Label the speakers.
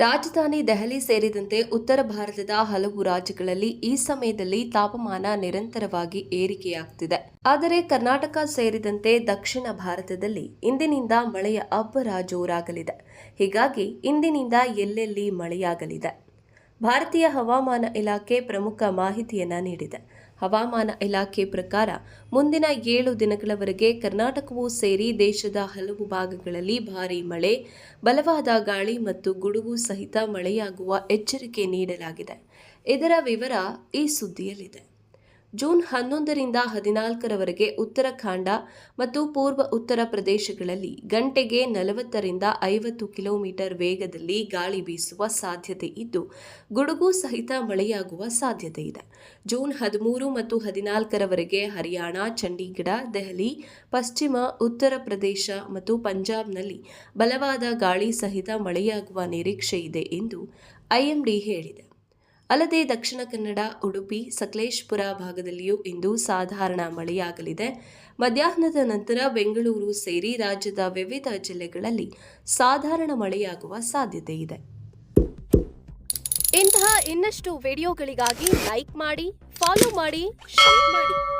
Speaker 1: ರಾಜಧಾನಿ ದೆಹಲಿ ಸೇರಿದಂತೆ ಉತ್ತರ ಭಾರತದ ಹಲವು ರಾಜ್ಯಗಳಲ್ಲಿ ಈ ಸಮಯದಲ್ಲಿ ತಾಪಮಾನ ನಿರಂತರವಾಗಿ ಏರಿಕೆಯಾಗ್ತಿದೆ. ಆದರೆ ಕರ್ನಾಟಕ ಸೇರಿದಂತೆ ದಕ್ಷಿಣ ಭಾರತದಲ್ಲಿ ಇಂದಿನಿಂದ ಮಳೆಯ ಅಬ್ಬರ ಜೋರಾಗಲಿದೆ. ಹೀಗಾಗಿ ಇಂದಿನಿಂದ ಎಲ್ಲೆಲ್ಲಿ ಮಳೆಯಾಗಲಿದೆ? ಭಾರತೀಯ ಹವಾಮಾನ ಇಲಾಖೆ ಪ್ರಮುಖ ಮಾಹಿತಿಯನ್ನು ನೀಡಿದೆ. ಹವಾಮಾನ ಇಲಾಖೆ ಪ್ರಕಾರ ಮುಂದಿನ ಏಳು ದಿನಗಳವರೆಗೆ ಕರ್ನಾಟಕವೂ ಸೇರಿ ದೇಶದ ಹಲವು ಭಾಗಗಳಲ್ಲಿ ಭಾರೀ ಮಳೆ, ಬಲವಾದ ಗಾಳಿ ಮತ್ತು ಗುಡುಗು ಸಹಿತ ಮಳೆಯಾಗುವ ಎಚ್ಚರಿಕೆ ನೀಡಲಾಗಿದೆ. ಇದರ ವಿವರ ಈ ಸುದ್ದಿಯಲ್ಲಿದೆ. ಜೂನ್ ಹನ್ನೊಂದರಿಂದ ಹದಿನಾಲ್ಕರವರೆಗೆ ಉತ್ತರಾಖಂಡ ಮತ್ತು ಪೂರ್ವ ಉತ್ತರ ಪ್ರದೇಶಗಳಲ್ಲಿ ಗಂಟೆಗೆ ನಲವತ್ತರಿಂದ ಐವತ್ತು ಕಿಲೋಮೀಟರ್ ವೇಗದಲ್ಲಿ ಗಾಳಿ ಬೀಸುವ ಸಾಧ್ಯತೆ ಇದ್ದು, ಗುಡುಗು ಸಹಿತ ಮಳೆಯಾಗುವ ಸಾಧ್ಯತೆ ಇದೆ. ಜೂನ್ ಹದಿಮೂರು ಮತ್ತು ಹದಿನಾಲ್ಕರವರೆಗೆ ಹರಿಯಾಣ, ಚಂಡೀಗಢ, ದೆಹಲಿ, ಪಶ್ಚಿಮ, ಉತ್ತರ ಪ್ರದೇಶ ಮತ್ತು ಪಂಜಾಬ್ನಲ್ಲಿ ಬಲವಾದ ಗಾಳಿ ಸಹಿತ ಮಳೆಯಾಗುವ ನಿರೀಕ್ಷೆ ಇದೆ ಎಂದು ಐಎಂಡಿ ಹೇಳಿದೆ. ಅಲ್ಲದೆ ದಕ್ಷಿಣ ಕನ್ನಡ, ಉಡುಪಿ, ಸಕಲೇಶ್ಪುರ ಭಾಗದಲ್ಲಿಯೂ ಇಂದು ಸಾಧಾರಣ ಮಳೆಯಾಗಲಿದೆ. ಮಧ್ಯಾಹ್ನದ ನಂತರ ಬೆಂಗಳೂರು ಸೇರಿ ರಾಜ್ಯದ ವಿವಿಧ ಜಿಲ್ಲೆಗಳಲ್ಲಿ ಸಾಧಾರಣ ಮಳೆಯಾಗುವ ಸಾಧ್ಯತೆ ಇದೆ.
Speaker 2: ಇಂತಹ ಇನ್ನಷ್ಟು ವಿಡಿಯೋಗಳಿಗಾಗಿ ಲೈಕ್ ಮಾಡಿ, ಫಾಲೋ ಮಾಡಿ, ಶೇರ್ ಮಾಡಿ.